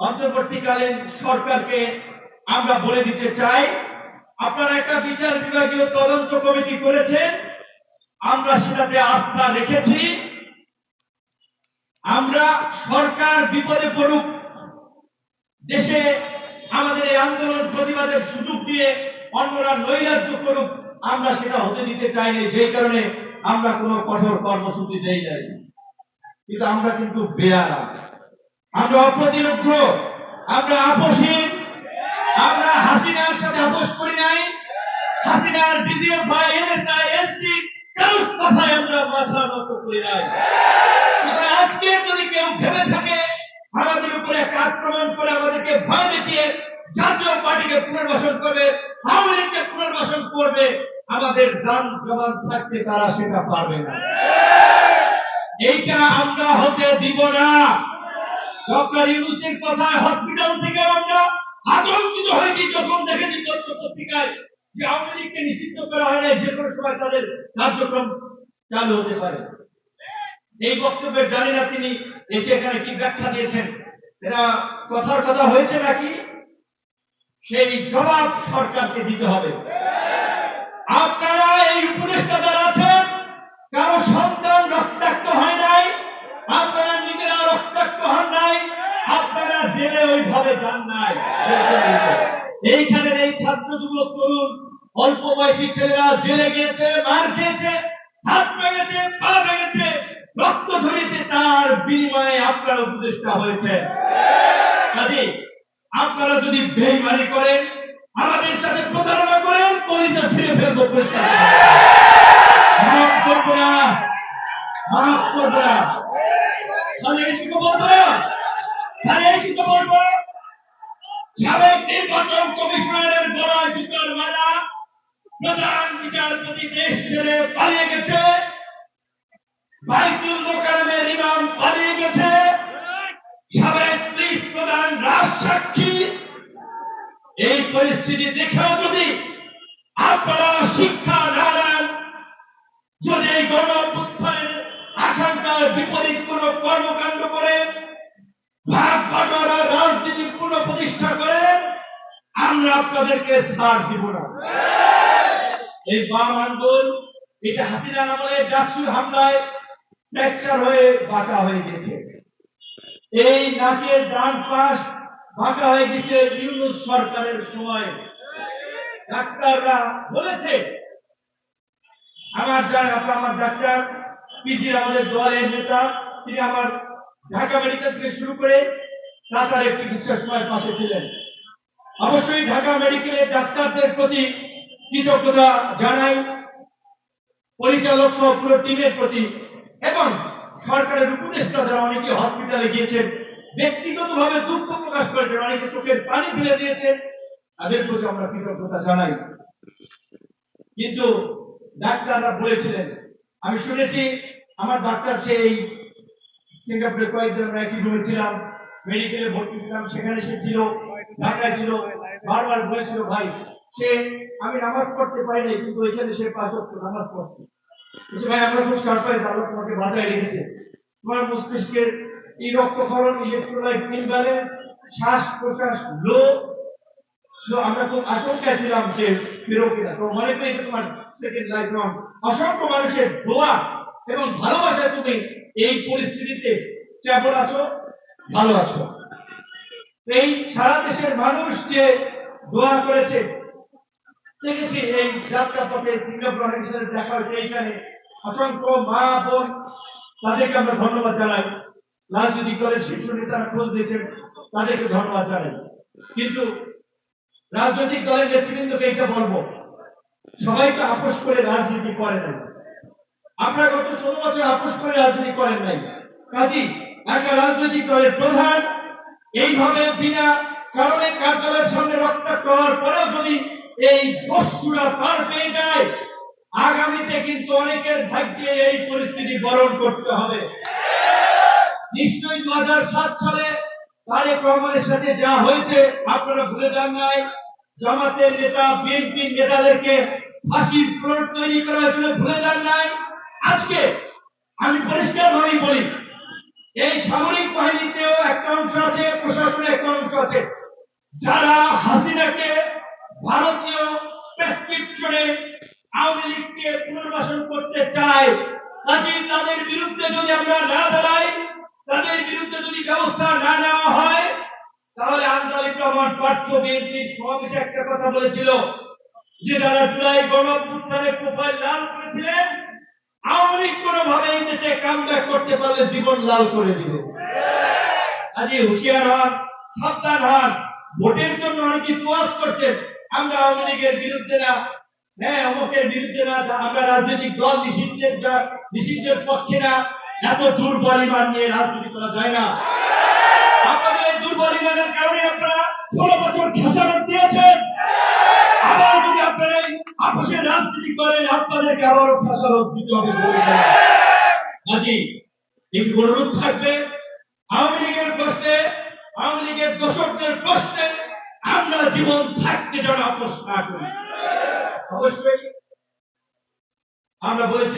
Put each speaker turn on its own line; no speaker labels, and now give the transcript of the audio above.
অন্তর্বর্তীকালীন সরকারকে আমরা বলে দিতে চাই, আপনারা একটা বিচার বিভাগীয় তদন্ত কমিটি করেছেন আমরা সেটাতে আস্থা রেখেছি। আমরা সরকার বিপদে পড়ুক, দেশে আমাদের এই আন্দোলন প্রতিবাদের সুযোগ দিয়ে অন্যরা নৈরাজ্য করুক, আমরা সেটা হতে দিতে চাইনি, যে কারণে আমরা কোনো কঠোর কর্মসূচি দেই নাই। কিন্তু আমরা কিন্তু বেয়ারা। আমরা অপ্রতিরোধ, আমরা আপোষহীন, আমরা হাসিনার সাথে আপোষ করি নাই। হাসিনার ডিজিএফ বা কারোর কথায় আমরা মাথা নত করি নাই। সুতরাং আজকে যদি কেউ ভেবে থাকে, আমাদের উপরে একটা আক্রমণ করে আমাদেরকে ভয় দেখিয়ে জাতীয় পার্টিকে পুনর্বাসন করবে, আওয়ামী লীগকে পুনর্বাসন করবে, আমাদের দান জবান থাকতে তারা সেটা পারবে না। এইটা আমরা হতে দিব না। ডক্টর ইউনুসের কথায় হসপিটাল থেকে আমরা আতঙ্কিত হয়েছি, যখন দেখেছি পত্র পত্রিকায় যে আওয়ামী লীগকে নিষিদ্ধ করা হয় না যে কোনো সময় তাদের কার্যক্রম চালু হতে পারে। এই বক্তব্যের জানি না তিনি এসে এখানে কি ব্যাখ্যা দিয়েছেন। এরা কথার কথা হয়েছে নাকি? সেই জবাব সরকারকে দিতে হবে। এইখানের এই ছাত্র যুবক তরুণ, অল্প বয়সী ছেলেরা জেলে গিয়েছে, মার খেয়েছে, হাত ভেঙেছে, পা ভেঙেছে, রক্ত ঝরিয়েছে, তার বিনিময়ে আপনারা উপদেষ্টা হয়েছে। কাজে, আপনারা যদি বেইমানি করেন, আমাদের সাথে প্রতারণা করেন কলিতা ছিঁড়ে ফেলব মাফ করব না, মাফ করব না। তাহলে এইটুকু বলব তাহলে এইটুকু বলব সাবেক নির্বাচন কমিশনারের গলায় জুতার মালা প্রধান বিচারপতি দেশ ছেড়ে পালিয়ে গেছে। মোকারমের ইমাম পালিয়ে গেছে। সাবেক পুলিশ প্রধান রাজ সাক্ষী। এই পরিস্থিতি দেখেও যদি আপনারা শিক্ষা না দেন, যদি আকাঙ্ক্ষার বিপরীত কোন কর্মকাণ্ড করেন ভাগ বাটোয়ারা রাজনীতি পুনঃ প্রতিষ্ঠা করেন আমরা আপনাদেরকে ছাড় দিব না। এই বাম আন্দোলন, এটা হাতিনার আমলে ডাক্তুর হামলায় ফ্র্যাকচার হয়ে বাঁকা হয়ে গেছে। এই নাকের ডান পাশ বাঁকা হয়ে গেছে ইউনুস সরকারের সময়। ডাক্তাররা বলেছে, আমার আমার ডাক্তার পিজির আমাদের দলের নেতা, তিনি আমার ঢাকা মেডিকেল থেকে শুরু করে তাড়াতাড়ি চিকিৎসার সময় পাশে ছিলেন। অবশ্যই ঢাকা মেডিকেলের ডাক্তারদের প্রতি কৃতজ্ঞতা জানাই, পরিচালক সহ পুরো টিমের প্রতি, এবং সরকারের উপদেষ্টা যারা অনেকে হসপিটালে গিয়েছেন, ব্যক্তিগতভাবে দুঃখ প্রকাশ করেছেন, অনেকে চোখের পানি ফেলে দিয়েছেন, তাদের প্রতি আমরা কৃতজ্ঞতা জানাই। কিন্তু ডাক্তাররা বলেছিলেন, আমি শুনেছি, আমার ডাক্তার সেই সিঙ্গাপুরে কয়েকদিন আমরা একই রুমে ছিলাম মেডিকেলে ভর্তি ছিলাম, সেখানে সে ছিল। ঢাকায় ছিল বারবার বলেছিল, ভাই, সে, আমি নামাজ পড়তে পারি নাই, কিন্তু এখানে সে পাঁচ ওয়াক্ত নামাজ পড়ছে। ভাই, আমরা খুব সারপ্রাইজ আল্লাহ তোমাকে বাঁচায় রেখেছে। তোমার মস্তিষ্কের এই রক্তক্ষরণ ইলেকট্রোলাইট ইমব্যালেন্স শ্বাস প্রশ্বাস লো। তো আমরা খুব আশঙ্কায় ছিলাম যে ফেরো কিনা। তো করি তোমার সেকেন্ড লাইফ রাউন্ড অসংখ্য মানুষের দোয়া এবং ভালোবাসায় তুমি এই পরিস্থিতিতে স্টেবল আছো, ভালো আছো। এই সারা দেশের মানুষ যে দোয়া করেছে, দেখেছি এই যাত্রা পথে সিঙ্গাপুর সাথে দেখা হয়েছে, এইখানে অসংখ্য মা বোন, তাদেরকে আমরা ধন্যবাদ জানাই। রাজনৈতিক দলের শীর্ষ নেতারা খোঁজ দিয়েছেন তাদেরকে ধন্যবাদ জানাই। কিন্তু রাজনৈতিক দলের নেতৃবৃন্দকে এটা বলব, সবাই তো আপোষ করে রাজনীতি করে নাই। আপনারা গত ষোলো বছর আপোষ করে রাজনীতি করেন নাই। কাজী, একটা রাজনৈতিক দলের প্রধান এইভাবে বিনা কারণে কার্যালয়ের সামনে রক্তাক্ত হওয়ার পরেও যদি এই দস্যুরা পার পেয়ে যায়, আগামীতে কিন্তু অনেকের ভাগ্যে এই পরিস্থিতি বরণ করতে হবে। নিশ্চয়ই দু সালে তারেক রহমানের সাথে যা হয়েছে, আপনারা ভুলে যান নাই। জামাতের নেতা বিএনপি নেতাদেরকে ফাঁসির প্লট তৈরি করা হয়েছিল ভুলে যান নাই। আজকে আমি পরিষ্কার ভাবেই বলি, এই সামরিক বাহিনীতেও একটা অংশ আছে। যারা হাসিনাকে ভারতীয় প্রেসক্রিপশনে আওয়ামী লীগকে পুনর্বাসন করতে চায় কাজে তাদের বিরুদ্ধে যদি আমরা না দাঁড়াই তাদের বিরুদ্ধে যদি ব্যবস্থা না নেওয়া হয়, তাহলে আন্তরিক রহমান পার্থ বিএনপির সমাবেশে একটা কথা বলেছিল, যে যারা জুলাই গণঅভ্যুত্থানের প্রোফাইল লাল করেছিলেন, আওয়ামী লীগ কোনোভাবে এই দেশে কাম করতে পারলে জীবন লাল করে দিবে। আজ হুঁশিয়ার হন সাবধান হন ভোটের জন্য অনেকে প্রয়াস করছেন। আমরা আওয়ামী লীগের বিরুদ্ধে না। হ্যাঁ অমুকের বিরুদ্ধে না। আমরা রাজনৈতিক দল নিষিদ্ধের নিষিদ্ধের পক্ষে না। এত দুর্বল ইমান নিয়ে রাজনীতি করা যায় না। আপনাদের এই দুর্বল ইমানের কারণে আপনারা ষোলো বছর খেসারত দিয়েছেন আবার যদি আপনারা আপোষের রাজনীতি করেন, আপনাদেরকে আবারও খেসারত দিতে হবে। কাজী একটু অনুরোধ থাকবে। আওয়ামী লীগের প্রশ্নে আওয়ামী লীগের দোষকদের প্রশ্নে আমরা জীবন থাকতে যেন আপোষ করি। অবশ্যই আমরা বলেছি